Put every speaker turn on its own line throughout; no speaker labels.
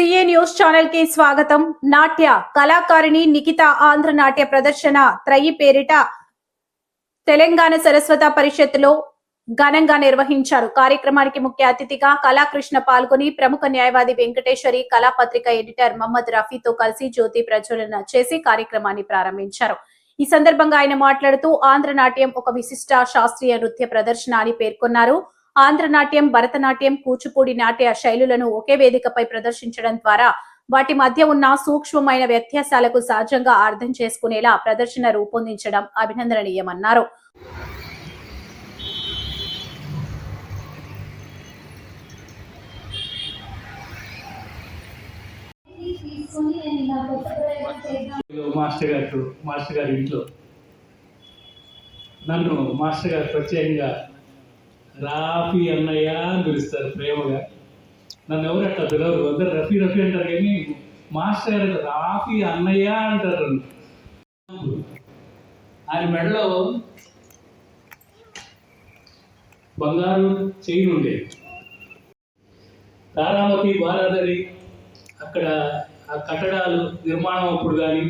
News ఛానల్కి స్వాగతం. నాట్య కళాకారిణి నిఖిత ఆంధ్ర నాట్య ప్రదర్శన త్రయి పేరిట తెలంగాణ సరస్వత పరిషత్లో ఘనంగా నిర్వహించారు. కార్యక్రమానికి ముఖ్య అతిథిగా కళాకృష్ణ పాల్గొని ప్రముఖ న్యాయవాది వెంకటేశ్వరి కళాపత్రిక ఎడిటర్ మహమ్మద్ రఫీతో కలిసి జ్యోతి ప్రజ్వలన చేసి కార్యక్రమాన్ని ప్రారంభించారు. ఈ సందర్భంగా ఆయన మాట్లాడుతూ ఆంధ్ర నాట్యం ఒక విశిష్ట శాస్త్రీయ నృత్య ప్రదర్శన అని పేర్కొన్నారు. ఆంధ్రనాట్యం భరతనాట్యం కూచిపూడి నాట్య శైలులను ఒకే వేదికపై ప్రదర్శించడం ద్వారా వాటి మధ్య ఉన్న సూక్ష్మమైన వ్యత్యాసాలకు సహజంగా అర్థం చేసుకునేలా ప్రదర్శన రూపొందించడం అభినందనీయమన్నారు.
మాస్టర్ గారు మాస్టర్ గారి ఇంట్లో. నన్ను మాస్టర్ గారు ప్రత్యేకంగా రాఫీ అన్నయ్య అని పిలుస్తారు ప్రేమగా. నన్ను ఎవరు అట్లా పిలవరు? అందరు రఫీ రఫీ అంటారు కానీ మాస్టర్ గారు రాఫీ అన్నయ్య అంటారు. ఆయన మెడలో బంగారు చైన్ ఉండేది తారామతి బాలాదరి అక్కడ ఆ కట్టడాలు నిర్మాణం అప్పుడు కానీ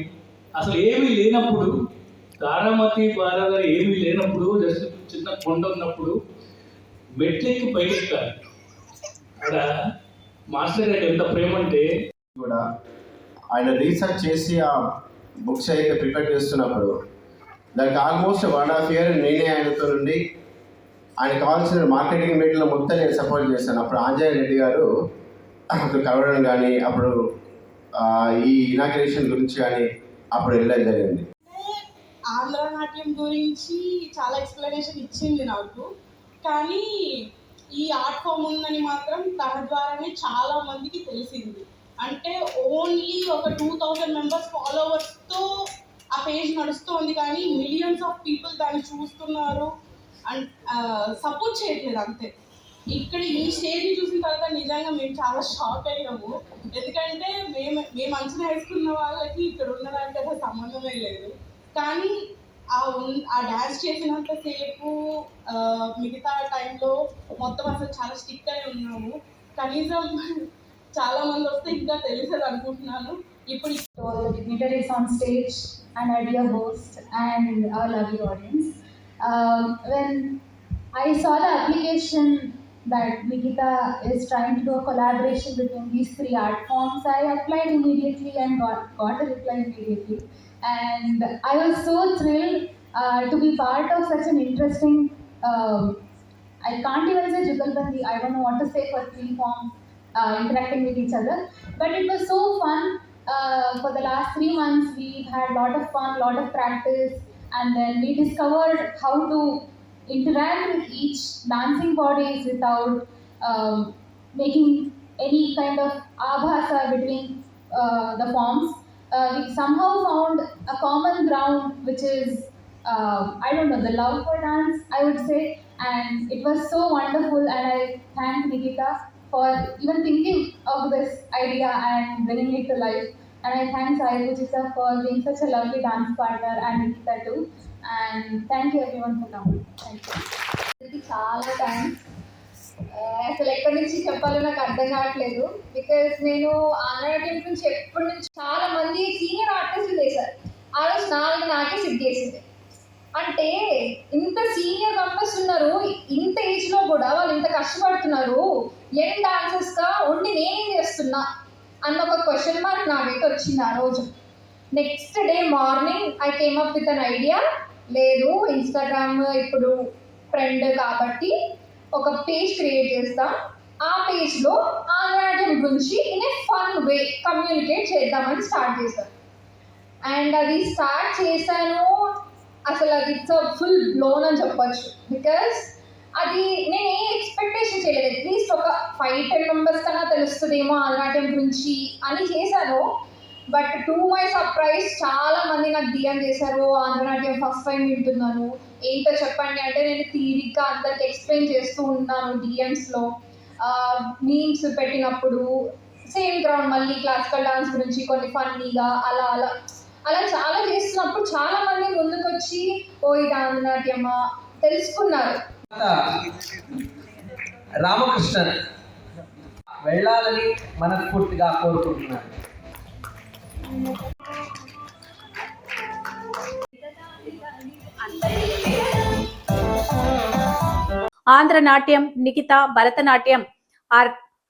అసలు ఏమీ లేనప్పుడు తారామతి బాలాదరి ఏమీ లేనప్పుడు జస్ట్ చిన్న కొండ ఉన్నప్పుడు మెట్లెక్కి పైకెక్కాలి. అక్కడ మాస్టర్ గారికి ఎంత ప్రేమ అంటే
కూడా ఆయన రీసెర్చ్ చేసి ఆ బుక్స్ అయితే ప్రిపేర్ చేస్తున్నప్పుడు దానికి ఆల్మోస్ట్ వన్ హాఫ్ ఇయర్ నేనే ఆయనతో నుండి ఆయన కావాల్సిన మార్కెటింగ్ మీటింగ్లో మొత్తం నేను సపోర్ట్ చేశాను. అప్పుడు ఆంజనేయ రెడ్డి గారు అప్పుడు కలవడం కానీ అప్పుడు ఈ ఇనాగ్రేషన్ గురించి కానీ అప్పుడు వెళ్ళడం జరిగింది.
ఆంధ్ర నాట్యం గురించి చాలా ఎక్స్ప్లెనేషన్ ఇచ్చింది నాకు. కానీ ఈ ఆర్ట్ ఫామ్ ఉందని మాత్రం తన ద్వారానే చాలా మందికి తెలిసింది. అంటే ఓన్లీ ఒక టూ థౌజండ్ మెంబర్స్ ఫాలోవర్స్తో ఆ పేజ్ నడుస్తోంది కానీ మిలియన్స్ ఆఫ్ పీపుల్ దాన్ని చూస్తున్నారు. అండ్ సపోర్ట్ చేయట్లేదు అంతే. ఇక్కడ ఈ స్టేజ్ని చూసిన తర్వాత నిజంగా మేము చాలా షాక్ అయ్యాము. ఎందుకంటే మేము మేము అంచనా వేసుకున్న వాళ్ళకి ఇక్కడ ఉన్నదానికి అసలు సంబంధమే లేదు. కానీ ఆ ఉన్- ఆ డ్యాన్స్ చేసినంత సేపు మిగతా టైంలో మొత్తం అసలు చాలా స్టిక్ అయి ఉన్నాము. కనీసం చాలా మంది వస్తే ఇంకా తెలిసేది అనుకుంటున్నాను. ఇప్పుడు
to on stage and idea host and our love audience when I saw the application that Nikita is trying to do a collaboration between these three art forms, I applied immediately and got, got a reply immediately. And I was so thrilled uh, to be part of such an interesting, um, I can't even say Jugalbandi, I don't know what to say for three forms uh, interacting with each other. But it was so fun. Uh, for the last three months, we've had a lot of fun, lot of practice, and then we discovered how to interact with each dancing bodies without um, making any kind of abhasa between uh, the forms. Uh, we somehow found a common ground, which is um, I don't know the love for dance, I would say, and it was so wonderful. And I thank Nikita for even thinking of this idea and bringing it to life. And I thank Sai for being such a lovely dance partner and Nikita too. And thank you everyone for coming thank you
ఇది చాలా thanks uh, అసలు ఎక్కడి నుంచి చెప్పాలో నాకు అర్థం కావట్లేదు. Because నేను ఆంధ్రనాట్యం నుంచి ఎప్పటి నుంచి చాలా మంది సీనియర్ ఆర్టిస్టులు చేశారు. ఆ రోజు నాలుగు నాకే సిట్ చేసింది. అంటే ఇంత సీనియర్ మెంబర్స్ ఉన్నారు ఇంత ఏజ్లో కూడా వాళ్ళు ఇంత కష్టపడుతున్నారు యంగ్ డాన్సర్స్గా ఉండి నేనేం చేస్తున్నా అన్న ఒక క్వశ్చన్ మార్క్ నాకైతే వచ్చింది ఆ రోజు. Next day morning I came up with an idea లేదు ఇన్స్టాగ్రామ్ ఇప్పుడు ఫ్రెండ్ కాబట్టి ఒక పేజ్ క్రియేట్ చేస్తాం. ఆ పేజ్లో ఆంధ్రనాట్యం గురించి in a fun way communicate చేద్దామని స్టార్ట్ చేశాను అండ్ అది స్టార్ట్ చేశాను. అసలు అది ఇట్స్ ఫుల్ బ్లోన్ అని చెప్పొచ్చు. బికాస్ అది నేను ఏ ఎక్స్పెక్టేషన్ చేయలేదు. అట్లీస్ట్ ఒక ఫైవ్ టెన్ మెంబర్స్ కన్నా తెలుస్తుందేమో ఆంధ్రనాట్యం గురించి అని చేశాను. బట్ టు మై సర్ప్రైజ్ చాలా మంది నాకు డిఎం చేశారు. ఆంధ్రనాట్యం ఫస్ట్ టైం వింటున్నాను. ఏంటో చెప్పండి. అంటే నేను తీరిగ్గా అందరికి ఎక్స్ప్లెయిన్ చేస్తూ ఉన్నాను డిఎమ్స్లో మీమ్స్ పెట్టినప్పుడు సేమ్ గ్రౌండ్ మళ్ళీ క్లాసికల్ డాన్స్ గురించి కొన్ని ఫన్నీగా అలా అలా అలా చాలా చేస్తున్నప్పుడు చాలా మంది ముందుకు వచ్చి ఓ ఇది ఆంధ్రనాట్యమా తెలుసుకున్నారు.
రామకృష్ణన్ వెళ్ళాలని మనస్ఫూర్తిగా కోరుకుంటున్నాను.
ఆంధ్ర నాట్యం నిఖిత భరతనాట్యం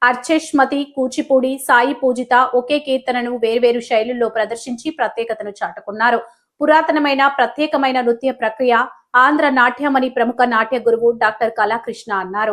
అర్చేష్మతి కూచిపూడి సాయి పూజిత ఒకే కీర్తనను వేర్వేరు శైలుల్లో ప్రదర్శించి ప్రత్యేకతను చాటుకున్నారు. పురాతనమైన ప్రత్యేకమైన నృత్య ప్రక్రియ ఆంధ్ర నాట్యమని అని ప్రముఖ నాట్య గురువు డాక్టర్ కళాకృష్ణ అన్నారు.